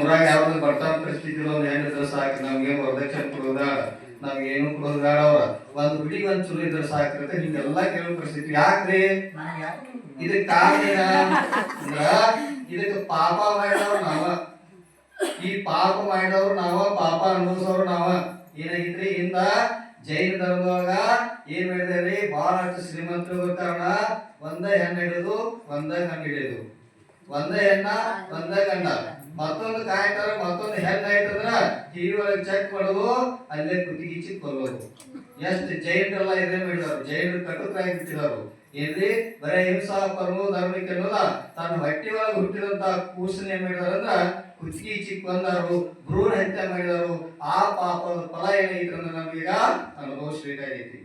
ಊರಾಗ ಯಾವ್ದು ಬರ್ತಾನ ಪರಿಸ್ಥಿತಿ ಒಂದು ಹೆಣ್ಣು ಇದ್ರೆ ಸಾಕು, ನಮ್ಗೆ ವರದಕ್ಷಿಣೆ ಕೊಡೋದ? ನಮ್ಗೆ ಏನು ಕೊಡೋದಾ ಬೇಡ ಅವ್ರ? ಒಂದು ಹುಡುಗಿ ಒಂದು ಚಲೋ ಇದ್ರೆ ಸಾಕಿರುತ್ತೆ ಹಿಂಗೆಲ್ಲಾ ಕೇಳೋ ಪರಿಸ್ಥಿತಿ ಯಾಕ್ರಿ? ಇದಕ್ಕೆ ಕಾರಣ ಇದಕ್ಕೆ ಅಂದ್ರ ಇದಕ್ ಪಾಪ ಮಾಡಿದವ್ರು ನಾವ. ಈ ಪಾಪ ಮಾಡಿದವ್ರು ನಾವ, ಪಾಪ ಅನುಭವಿಸೋರು ನಾವ. ಏನಾಗಿತ್ರಿ? ಇಂದ ಜೈನ ಧರ್ಮದೊಳಗ ಏನ್ ಮಾಡಿದ್ರಿ? ಬಹಳಷ್ಟು ಶ್ರೀಮಂತರು ಕಾರಣ ಒಂದ ಹೆಣ್ಣು ಹಿಡಿದು, ಒಂದ ಗಂಡ ಹಿಡಿದು. ಒಂದ ಹೆಣ್ಣ ಒಂದೇ ಗಂಡ. ಮತ್ತೊಂದು ಕಾಯ್ತಾರ, ಮತ್ತೊಂದು ಹೆಣ್ಣ ಆಯ್ತಂದ್ರ ಟಿವಿ ಒಳಗೆ ಚೆಕ್ ಮಾಡೋದು, ಅಲ್ಲೇ ಕುತ್ತಿಗಿಚ್ಚಿ ಕೊಲ್ಲೋದು ಎಷ್ಟು ಜೈನರೆಲ್ಲ ಇದೇ ಮಾಡಿದಾರು ಜೈನರು ಕಟುಕರಾಗಿ ಬಿಟ್ಟಿದಾರು ಎಲ್ಲಿ ಬರೇ ಹಿಂಸಾ, ಪರಮೋ, ಧರ್ಮಕ್ಕೆ ಅನ್ನೋದ ತನ್ನ ಹೊಟ್ಟಿ ಒಳಗೆ ಹುಟ್ಟಿದಂತ ಕೂಸನ್ ಏನ್ ಮಾಡಿದಾರಂದ್ರ ಕುತ್ತಿಗೆ ಚಿಕ್ಕ ಬಂದಾರು ಭ್ರೂಣ ಹತ್ಯೆ ಮಾಡಿದಾರು ಆ ಪಾಪದ ಫಲ ಏನಾಗಿತ್ತು ಅಂದ್ರೆ ನಮ್ಗೀಗ ಅನುಭವಿಸ್ಬೇಕಾಗೈತಿ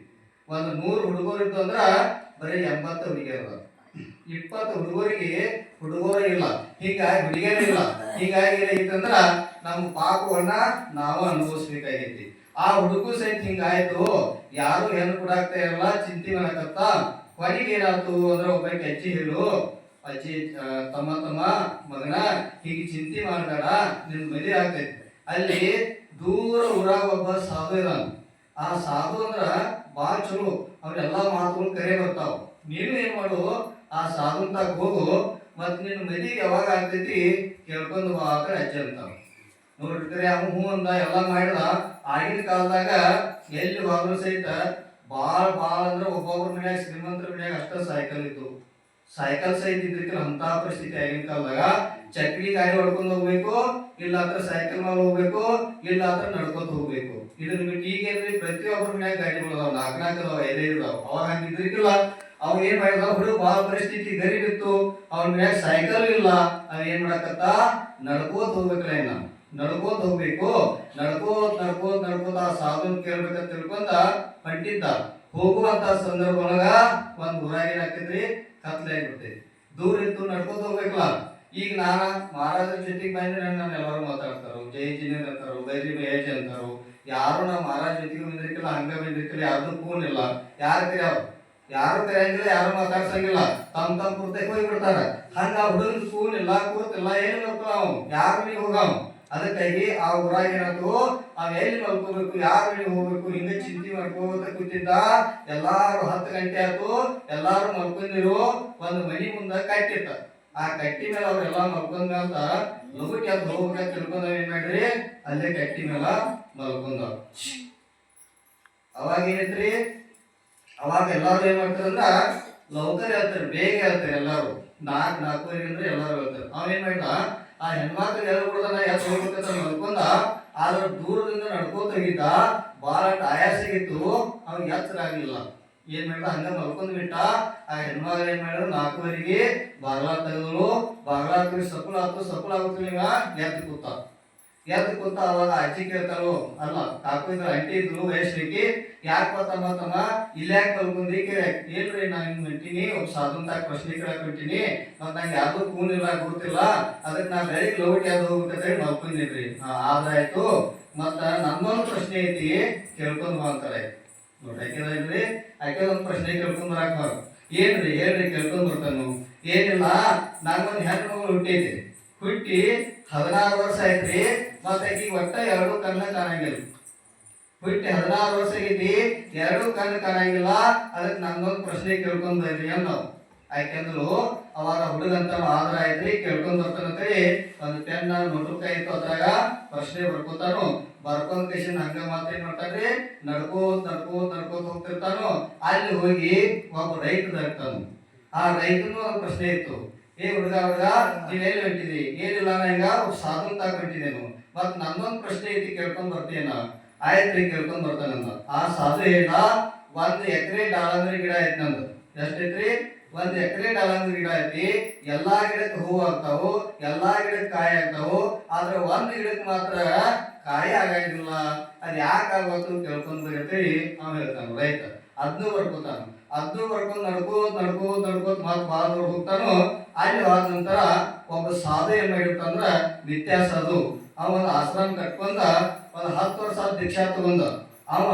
ಒಂದು ನೂರು ಹುಡುಗರು ಇತ್ತು ಅಂದ್ರ ಬರೀ ಎಂಬತ್ತು ಹುಡುಗಿಯರು ಇಪ್ಪತ್ತು ಹುಡುಗರಿಗೆ ಹುಡುಗರು ಇಲ್ಲ. ಹೀಗಾಗಿ ಹುಡುಗಿಯರು ಇಲ್ಲ. ಹೀಗಾಗಿ ಇತ್ತಂದ್ರ ನಮ್ಮ ಪಾಪವನ್ನ ನಾವು ಅನುಭವಿಸ್ಬೇಕಾಗೈತಿ ಆ ಹುಡುಗು ಸಹಿತ ಹಿಂಗಾಯ್ತು. ಯಾರು ಹೆಣ್ಣು ಆಗ್ತಾ ಇರಲ್ಲ. ಚಿಂತೆ ಮಾಡಕತ್ತ. ಕೊನೆಗೆ ಏನಾಯ್ತು ಅಂದ್ರೆ ಒಬ್ಬರಿಗೆ ಅಜ್ಜಿ ಹೇಳು. ಅಜ್ಜಿ ತಮ್ಮ ತಮ್ಮ ಮಗನ ಹೀಗೆ ಚಿಂತೆ ಮಾಡಬೇಡ. ನಿನ್ ಮದುವೆ ಆಗ್ತೈತಿ. ಅಲ್ಲಿ ದೂರ ಊರಾಗ ಒಬ್ಬ ಸಾಧು ಇದಾನ. ಆ ಸಾಧು ಅಂದ್ರ ಭಾಳ ಚಲೋ. ಅವ್ರೆಲ್ಲಾ ಮಾತುಗಳು ಕರೆ ಬರ್ತಾವ. ನೀನು ಏನ್ ಮಾಡು? ಆ ಸಾಧುನ್ ತಾಗ ಹೋಗು ಮತ್ತು ನಿನ್ನ ಮದುವೆ ಯಾವಾಗ ಆಗ್ತೈತಿ ಕೇಳ್ಕೊಂಡು ಅಂತ ಅಜ್ಜಿ ಅಂತಾವ. ನೋಡ್ರಿ ಅವ ಹೂ ಅಂದ, ಎಲ್ಲ ಮಾಡಿದ. ಆಗಿನ ಕಾಲದಾಗ ಎಲ್ಲಿ ಹೋದ್ರು ಸಹಿತ ಭಾಳ ಭಾಳ ಅಂದ್ರೆ ಒಬ್ಬೊಬ್ರ ಮನ್ಯಾಗ ಶ್ರೀಮಂತರ ಮನ್ಯಾಗ ಅಷ್ಟ ಸೈಕಲ್ ಇತ್ತು. ಸೈಕಲ್ ಸಹಿತ ಇದ್ರಿಕ ಅಂತ ಪರಿಸ್ಥಿತಿ ಆಗಿನ ಕಾಲದಾಗ ಚಕ್ರಿ ಗಾಡಿ ಹೊಡ್ಕೊಂಡು ಹೋಗ್ಬೇಕು ಇಲ್ಲ ಅಂದ್ರೆ ಸೈಕಲ್ ಮೇಲೆ ಹೋಗ್ಬೇಕು ಇಲ್ಲ ಅಂದ್ರೆ ನಡ್ಕೊಂತ ಹೋಗ್ಬೇಕು. ಇದನ್ನ ಬಿಟ್ಟು ಈಗೇನ್ರಿ ಪ್ರತಿಯೊಬ್ಬರ ಮನ್ಯಾಗ ಗಾಡಿಗಳು ಅದಾವ ನಾಲ್ಕು ನಾಲ್ಕು ಅದಾವ ಐದೈದು ಅದಾವ ಅವಾಗ ಹಂಗಿದ್ರಿಕಿಲ್ಲ ಅವ್ ಏನ್ ಮಾಡಿದ ಹುಡುಗ ಬಹಳ ಪರಿಸ್ಥಿತಿ ಗರಿಬಿತ್ತು ಅವ್ರ ಮ್ಯಾಗ ಸೈಕಲ್ ಇಲ್ಲ. ಅವ್ ಏನ್ ಮಾಡಕತ್ತ? ನಡ್ಕೋತ ಹೋಗ್ಬೇಕಲ್ಲ ಏನ ನಡ್ಕೋತ ಹೋಗ್ಬೇಕು. ನಡ್ಕೋತ ನಡ್ಕೋತ ನಡ್ಕೋತ ಆ ಸಾಧನ ಕೇಳ್ಬೇಕಂತ ತಿಳ್ಕೊಂತ ಹೊಂಟಿದ್ದ ಹೋಗುವಂತ ಸಂದರ್ಭ ಒಳಗ ಒಂದ್ ಊರಾಗ ಹಾಕಿದ್ರಿ? ಕತ್ಲೆ ಆಗ್ಬಿಡ್ತೈತಿ. ದೂರ ಇತ್ತು ನಡ್ಕೋತ ಹೋಗ್ಬೇಕಲ್ಲ. ಈಗ ನಾನ ಮಹಾರಾಜರ ಜೊತೆಗೆ ಬಂದ್ರೆ ನಾನು ಎಲ್ಲರೂ ಮಾತಾಡ್ತಾರೋ. ಜೈ ಜಿನೇಂದ್ರ ಅಂತಾರೋ, ಬೈರಿ ಮಹೇಶ್ ಅಂತಾರೋ. ಯಾರು ನಾವು ಮಹಾರಾಜ ಜೊತೆಗೆ ಬಂದಿರ್ಕಿಲ್ಲ, ಹಂಗ ಬಂದಿರ್ಕಿಲ್ಲ, ಯಾರ್ದು ಫೋನ್ ಇಲ್ಲ. ಯಾರು ಯಾರು ಕರೆಯಂಗಿಲ್ಲ ಯಾರು ಮಾತಾಡ್ಸಂಗಿಲ್ಲ. ತಮ್ ತಮ್ ಕುರ್ತೆ ಹೋಗಿ ಬಿಡ್ತಾರ. ಹಂಗ ಆ ಹುಡುಗನ ಸ್ಕೂಲ್ ಇಲ್ಲ ಕೂತಿಲ್ಲ ಏನು ಮಾಡ್ತಾವ ಅವ್ ಯಾರು ಮನೆಗೆ ಹೋಗಾವ್ ಅದಕ್ಕಾಗಿ ಆ ಊರಾಗ ಏನಾಯ್ತು? ಅವ್ ಎಲ್ಲಿ ಮಲ್ಕೋಬೇಕು, ಯಾರು ಮನೆಗೆ ಹೋಗ್ಬೇಕು, ಹಿಂಗೆ ಚಿಂತೆ ಮಾಡ್ಕೋತ ಕೂತಿದ್ದ. ಎಲ್ಲಾರು ಹತ್ತು ಗಂಟೆ ಆಯ್ತು, ಎಲ್ಲಾರು ಮಲ್ಕೊಂಡಿರು. ಒಂದು ಮನಿ ಮುಂದೆ ಕಟ್ಟಿತ್ತ ಆ ಕಟ್ಟಿ ಮೇಲೆ ಅವ್ರೆಲ್ಲಾ ಮಲ್ಕೊಂಡ ಅಂತ ಲಗುಟಿ ಅದು ಹೋಗ್ಬೇಕಂತ ತಿಳ್ಕೊಂಡವ್ ಏನ್ ಮಾಡ್ರಿ? ಅಲ್ಲೇ ಕಟ್ಟಿ ಮೇಲೆ ಮಲ್ಕೊಂಡವ್ ಅವಾಗ ಏನೈತ್ರಿ ಅವಾಗ ಎಲ್ಲಾರು ಏನ್ ಮಾಡ್ತಾರಂದ್ರ ಲೌಕರ್ ಹೇಳ್ತಾರೆ, ಬೇಗ ಹೇಳ್ತಾರೆ ಎಲ್ಲಾರು. ನಾಲ್ಕು ಅಂದ್ರೆ ಎಲ್ಲಾರು ಹೇಳ್ತಾರೆ. ಅವೇನ್ ಮಾಡ ಮಾಡಿದ ಆ ಹೆಣ್ಮಕ್ಳು ಹೇಳ್ಬಿಡ್ತಾನ ಯಾಕೆ ಹೋಗ್ಬೇಕಂತ ನಡ್ಕೊಂಡ ಆದ್ರೆ ದೂರದಿಂದ ನಡ್ಕೋತ ಹೋಗಿದ್ದ ಬಹಳ ಆಯಾಸಿಗಿತ್ತು ಅವ್ನಿಗೆ ಎಚ್ಚರ ಆಗ್ಲಿಲ್ಲ. ಏನ್ ಮಾಡಿದ, ಹಂಗ ಮಲ್ಕೊಂಡ್ ಬಿಟ್ಟ, ಆ ಹೆಣ್ಮಗಳು ಏನ್ ಮಾಡಿದ್ರು ನಾಲ್ಕುವರೆಗೆ ಬಾಗ್ಲಾ ತೆಗೆದ್ರು ಬಾಗ್ಲಾ ಸಫಲ ಆಗ್ತು ಸಫಲ ಆಗುತ್ತಿಲ್ಲ ಎದ್ದು ಕೂತ. ಎದ್ದು ಕೂತ ಅವಾಗ ಅಜ್ಜಿ ಕೇಳ್ತಾರೋ? ಅಲ್ಲ ಕಾಕು ಅಂಟಿ ಇದ್ರು ವಯಸ್ಸಿಗೆ ಯಾಕೆ ತಮ್ಮ ತಮ್ಮ ಇಲ್ಲ ಯಾಕೆ ಕೇಳ ಏನ್ರಿ ನಾ ಹಿಂಗ್ ಹೊಂಟೀನಿ ಒಬ್ಬ ಸಾಧುನ್ ತಾಕ ಪ್ರಶ್ನೆ ಕೇಳಕ್ ಹೊಂಟಿನಿ ಮತ್ ನಂಗೆ ಯಾವ್ದು ಕೂನ್ ಇಲ್ಲ, ಗುರುತಿಲ್ಲ. ಅದಕ್ಕೆ ನಾ ಬೆಳಿಗ್ಗೆ ಲೋಟ್ ಯಾವ್ದು ಹೋಗ್ಬೇಕಂತ ಹೇಳಿ ಮಲ್ಕೊಂಡಿದ್ರಿ ಆದಾಯ್ತು ಮತ್ತ ನಮ್ಮೊಂದು ಪ್ರಶ್ನೆ ಐತಿ, ಕೇಳ್ಕೊಂಡ್ ಬಾ ಅಂತಾರೆ. ನೋಡ್ರಿ ಯಾಕೆಂದ್ರೆ ಆಕೆ ಒಂದು ಪ್ರಶ್ನೆ ಕೇಳ್ಕೊಂಡ್ ಬರಾಕ್ ಬಾರ ಏನ್ರಿ, ಹೇಳ್ರಿ, ಕೇಳ್ಕೊಂಡ್ ಬರ್ತಾನು. ಏನಿಲ್ಲ ನಂಗೊಂದು ಹೆಣ್ಣು ಹುಟ್ಟೈತಿ ಹುಟ್ಟಿ ಹದಿನಾರು ವರ್ಷ ಐತ್ರಿ, ಮತ್ತೆ ಈಗ ಒಟ್ಟ ಎರಡು ಕಣ್ಣ ಕಾಣಂಗಿಲ್ಲ. ಹುಟ್ಟಿ ಹದಿನಾರು ವರ್ಷ ಆಗೈತಿ, ಎರಡು ಕಣ್ಣು ಕಾಣಂಗಿಲ್ಲ. ಅದಕ್ಕೆ ನಂಗೊಂದು ಪ್ರಶ್ನೆ ಕೇಳ್ಕೊಂಡ್ ಬರ್ರಿ ನಾವು? ಯಾಕೆಂದ್ರು ಅವಾಗ ಹುಡುಗಂತ ಆದ್ರ ಐತ್ರಿ ಕೇಳ್ಕೊಂಡ್ ಬರ್ತಾನಂತೇಳಿ ಒಂದು ಪೆನ್ ನೋಟುಕಾಯಿ ಇತ್ತು ಅದ್ರಾಗ ಪ್ರಶ್ನೆ ಬರ್ಕೋತಾನು. ಬರ್ಕೊಂಡ್ ಕೇಶನ್ ಹಂಗ ಮಾತ್ರ ಏನ್ ಮಾಡ್ತಾನ್ರಿ? ನಡ್ಕೋತ್ ನಡ್ಕೋತ್ ನಡ್ಕೋತ್ ಹೋಗ್ತಿರ್ತಾನು. ಅಲ್ಲಿ ಹೋಗಿ ಒಬ್ಬ ರೈತ ದರ್ತಾನು ಆ ರೈತನು ಪ್ರಶ್ನೆ ಇತ್ತು. ಏ ಹುಡುಗ ಹುಡುಗ ಎಲ್ಲಿ ಹೊಂಟಿದಿ ಏನಿಲ್ಲ ನಾನು ಈಗ ಸಾಧನ ತಾಕ ಹೊಂಟಿದೇನು ಮತ್ ನಂದೊಂದ್ ಪ್ರಶ್ನೆ ಐತಿ ಕೇಳ್ಕೊಂಡ್ ಆಯ್ತ್ರಿ, ಕೇಳ್ಕೊಂಡ್ ಬರ್ತಾನಂದ ಆ ಸಾಧು ಏನ ಒಂದ್ ಎಕರೆ ದಾಳಂಬ್ರಿ ಗಿಡ ಐತಿ ನಂದು. ಎಷ್ಟೈತ್ರಿ? ಒಂದ್ ಎಕರೆ ದಾಳಂಬ್ರಿ ಗಿಡ ಐತಿ. ಎಲ್ಲಾ ಗಿಡಕ್ಕೆ ಹೂವು ಆಗ್ತಾವು, ಎಲ್ಲಾ ಗಿಡಕ್ಕೆ ಕಾಯಿ ಆಗ್ತಾವು, ಆದ್ರೆ ಒಂದ್ ಗಿಡಕ್ಕೆ ಮಾತ್ರ ಕಾಯಿ ಆಗಂಗಿಲ್ಲ. ಅದ್ ಯಾಕೆ ಆಗ್ಬೇಕು ಕೇಳ್ಕೊಂಡ್ ಬರ್ತೀವಿ ಅವ್ನು ಹೇಳ್ತಾನ, ರೈತ, ಅದ್ನೂ ಬರ್ಕೋತಾನ. ಅದ್ನು ನಡ್ಕೋತ ನಡ್ಕೋತ ನಡ್ಕೋತ ಮತ್ತೆ ಮತ್ ಹೋಗ್ತಾನೋ, ಅಲ್ಲಿ ಆದ ನಂತರ ಒಬ್ಬ ಸಾಧು ಏನ್ ಮಾಡಿರ್ತಂದ್ರ ನಿತ್ಯ ಸಾಧು ಅವ ಒಂದು ಆಶ್ರಮ ಕಟ್ಕೊಂಡ ಒಂದ್ ಹತ್ತು ವರ್ಷ ದೀಕ್ಷಾ ತಗೊಂಡ. ಅವ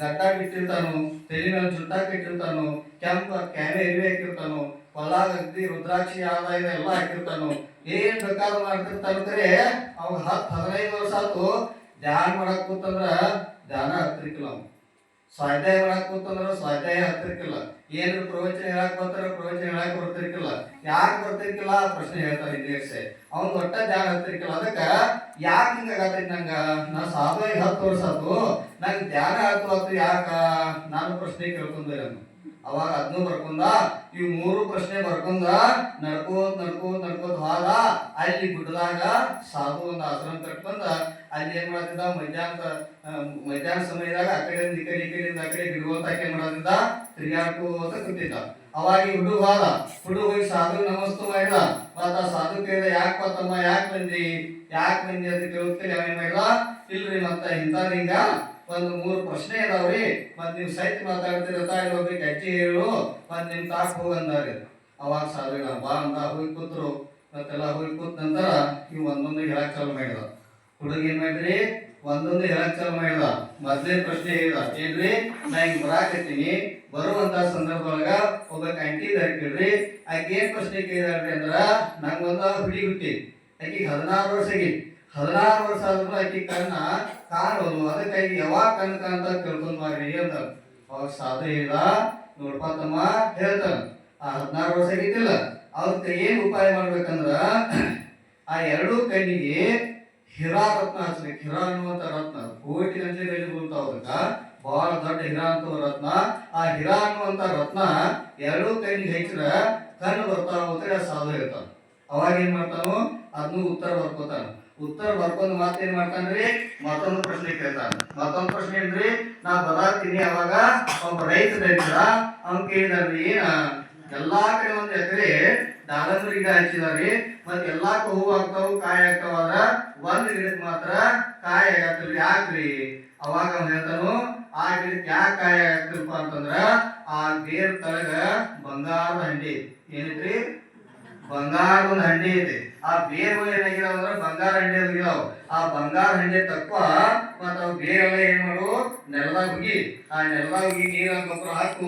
ಗಡ್ಡ ಬಿಟ್ಟಿರ್ತಾನು, ತಲೆ ಮೇಲೆ ಜುಟ್ಟಾಕ್ ಇಟ್ಟಿರ್ತಾನೋ ಕೆಂಪ ಕ್ಯಾನೆ ಎರಿವೆ ಹಾಕಿರ್ತಾನು ಹೊಲಾಗ ಅಗ್ದಿ ರುದ್ರಾಕ್ಷಿ ಆದಾಯ ಎಲ್ಲ ಹಾಕಿರ್ತಾನು, ಏನ್ ಬೇಕಾದ್ರೂ ಮಾಡ್ತಿರ್ತಾನ ಕರೆ ಅವ್ ಹತ್ತು ಹದಿನೈದು ವರ್ಷ ಆತು, ಧ್ಯಾನ ಮಾಡಕ್ ಕೂತಂದ್ರ ಧ್ಯಾನ ಹತ್ತಿರ್ಕಿಲ್ಲ ಅವ್. ಸ್ವಾಧ್ಯಾಯ ಹೇಳಕ್ ಕೂತಂದ್ರ ಸ್ವಾಧ್ಯಾಯ ಹತ್ತಿರ್ಕಿಲ್ಲ ಏನು ಪ್ರವಚನ ಹೇಳಕ್ ಬರ್ತಾರ ಪ್ರವಚನ ಹೇಳಕ್ ಬರ್ತಿರ್ಕಿಲ್ಲ. ಯಾಕೆ ಬರ್ತಿರ್ಕಿಲ್ಲ? ಆ ಪ್ರಶ್ನೆ ಹೇಳ್ತಾರೆ ಇಂಗ್ಲೀಷ್ ಅವ್ನ್ ಒಟ್ಟ ಜಾಗ ಹತ್ತಿರ್ಕಿಲ್ಲ ಅದಕ್ಕ ಯಾಕೆ ಹಿಂಗಾಗತೈತಿ ನಂಗ? ನಾ ಸಾಧು ಹತ್ತು ವರ್ಷ ಆತು ನಂಗೆ ಧ್ಯಾನ ಆತು ಆತು ಯಾಕ? ನಾನು ಪ್ರಶ್ನೆ ಕೇಳ್ಕೊಂಡೆ ನಾನು ಅವಾಗ ಅದನ್ನು ಬರ್ಕೊಂಡ, ಈ ಮೂರು ಪ್ರಶ್ನೆ ಬರ್ಕೊಂಡ, ನಡ್ಕೋತ್ ನಡ್ಕೋತ್ ನಡ್ಕೋತ್ ಹೋದ. ಅಲ್ಲಿ ಗುಡ್ಡದಾಗ ಸಾಧು ಒಂದು ಆಶ್ರಮ ಕಟ್ಕೊಂಡ ಅಲ್ಲಿ ಏನ್ ಮಾಡ್ತಿದ್ದ ಮಧ್ಯಾಹ್ನ ಮಧ್ಯಾಹ್ನ ಸಮಯದಾಗ ಆ ಕಡೆ ಈ ಕಡೆ ಈ ಕಡೆಯಿಂದ ಆ ಕಡೆ ಗಿಡಗೋತ ಏನ್ ಮಾಡೋದಿದ್ದ ತಿರುಗಾಡ್ಕೋತ ಕೂತಿದ್ದ. ಅವಾಗ ಈ ಹುಡುಗ ಹೋದ. ಹುಡುಗ ಹೋಗಿ, ಸಾಧು, ನಮಸ್ತು ಮಾಡಿದ. ಮತ್ತ ಸಾಧು ಕೇಳಿದ, ಯಾಕೆ ತಮ್ಮ ಯಾಕೆ ಬಂದಿ? ಯಾಕೆ ಬಂದಿ? ಅಂತ ಕೇಳುತ್ತೆ ಅವೇನ್ ಮಾಡಿದ? ಇಲ್ರಿ ಮತ್ತ ಇಂಥ ಹಿಂಗ ಒಂದು ಮೂರು ಪ್ರಶ್ನೆ ಇದಾವ್ರಿ. ಮತ್ತೆ ನೀವು ಸಹಿತ ಮಾತಾಡ್ತಿರತ್ತ ಇಲ್ಲೊಬ್ರಿಗೆ ಅಜ್ಜಿ ಹೇಳು. ಮತ್ ನಿಮ್ ತಾಕ್ ಹೋಗಂದಾರಿ ಅವಾಗ ಸಾವಿರ ಬಾ ಅಂತ ಹೋಗಿ ಕೂತ್ರು. ಮತ್ತೆಲ್ಲ ಹೋಗಿ ಕೂತ ನಂತರ ನೀವು ಒಂದೊಂದು ಹೇಳಕ್ ಚಾಲು ಮಾಡಿದ. ಹುಡುಗ ಏನ್ ಮಾಡಿದ್ರಿ? ಒಂದೊಂದು ಹೇಳಕ್ ಚಾಲು ಮಾಡಿದ. ಮೊದ್ಲೇ ಪ್ರಶ್ನೆ ಹೇಳಿದ. ಏನ್ರಿ? ನಾ ಹಿಂಗ್ ಬರಾಕತ್ತೀನಿ. ಬರುವಂತ ಸಂದರ್ಭದೊಳಗ ಒಬ್ಬ ಕಂಟಿ ಕೇಳ್ರಿ. ಆಕೆ ಏನ್ ಪ್ರಶ್ನೆ ಕೇಳಿದಾಳ್ರಿ ಅಂದ್ರ, ನಂಗೊಂದ ಹುಡುಗಿ ಹುಟ್ಟಿ. ಆಕಿಗೆ ಹದಿನಾರು ವರ್ಷ ಆಗಿತ್ತು. ಹದಿನಾರು ವರ್ಷ ಆದ್ರೂ ಆಕಿ ಕಣ್ಣ ಕಾಣೋದು. ಅದಕ್ಕಾಗಿ ಯಾವಾಗ ಕಣ್ ಕಾಣ್ತ ಕರ್ಕೊಂಡ್ ಮಾಡ್ರಿ ಅಂತ ಅವಾಗ ಸಾಧು ಇಲ್ಲ ನೋಡ್ಪ ತಮ್ಮ ಹೇಳ್ತಾನ ಆ ಹದಿನಾರು ವರ್ಷ ಆಗಿದ್ದಿಲ್ಲ ಅದಕ್ಕೆ ಏನ್ ಉಪಾಯ ಮಾಡ್ಬೇಕಂದ್ರ ಆ ಎರಡೂ ಕಣ್ಣಿಗೆ ಹಿರಾ ರತ್ನ ಹಚ್ಬೇಕು. ಹಿರಾ ಅನ್ನುವಂತ ರತ್ನ, ಕೋಟಿ ಗಂಟೆ ಬೆಲೆ ಅದಕ್ಕ. ಬಹಳ ದೊಡ್ಡ ಹಿರಾ ಅಂತ ರತ್ನ. ಆ ಹಿರಾ ಅನ್ನುವಂತ ರತ್ನ ಎರಡೂ ಕಣ್ಣಿಗೆ ಹಚ್ಚಿರ ಕಣ್ಣು ಬರ್ತಾವ ಅಂತ ಸಾಧು ಹೇಳ್ತಾನ ಅವಾಗ ಏನ್ ಮಾಡ್ತಾನು ಅದನ್ನು ಉತ್ತರ ಬರ್ಕೋತಾನ. ಉತ್ತರ ಬರ್ಕೊಂಡು ಏನ್ ಮಾಡ್ತಾನ್ರಿ? ಮತ್ತೊಂದು ಪ್ರಶ್ನೆ ಕೇಳ್ತಾನ. ಮತ್ತೊಂದು ಪ್ರಶ್ನೆ ಏನ್ರಿ? ನಾ ಬದಾರ್ತೀನಿ ಅವಾಗ ಒಬ್ಬ ರೈತ ರೈತರ ಅವ್ನ್ ಕೇಳಿದಾರ್ರಿ ಎಲ್ಲಾ ಕಡೆ ಒಂದ್ ಎಕರೆ ದಾಲಂಬರಿ ಗಿಡ ಹಚ್ಚಿದಾರಿ ಮತ್ ಎಲ್ಲಾಕ ಹೂ ಆಗ್ತಾವು, ಕಾಯಿ ಆಗ್ತಾವ ಅದ್ರ ಒಂದ್ ಗಿಡಕ್ ಮಾತ್ರ ಕಾಯಿ ಆಗತ್ತಿಲ್ಲ ಯಾಕ್ರಿ? ಅವಾಗ ಅವ್ನ್ ಹೇಳ್ತಾನು, ಆ ಗಿಡಕ್ಕೆ ಯಾಕೆ ಕಾಯಿ ಆಗತ್ತಿಲ್ಪ ಅಂತಂದ್ರ, ಆ ಬೇರ್ ತಳಗ ಬಂಗಾರದ ಹಂಡಿ. ಏನೈತ್ರಿ? ಬಂಗಾರದ ಒಂದು ಹಂಡಿ ಐತಿ. ಆ ಬೇರು ಏನಾಗಿದಾವ ಅಂದ್ರೆ ಬಂಗಾರ ಹಂಡಿ ಆಗಿದಾವ. ಆ ಬಂಗಾರ ಹಂಡಿ ತಕ್ಕ ಮತ್ತ ಅವು ಬೇರೆಲ್ಲ ಏನ್ ಮಾಡು ನೆಲದಾಗ ಹೋಗಿ ಆ ನೆಲದಾಗ ಹೋಗಿ ನೀರ ಗೊಬ್ಬರ ಹಾಕು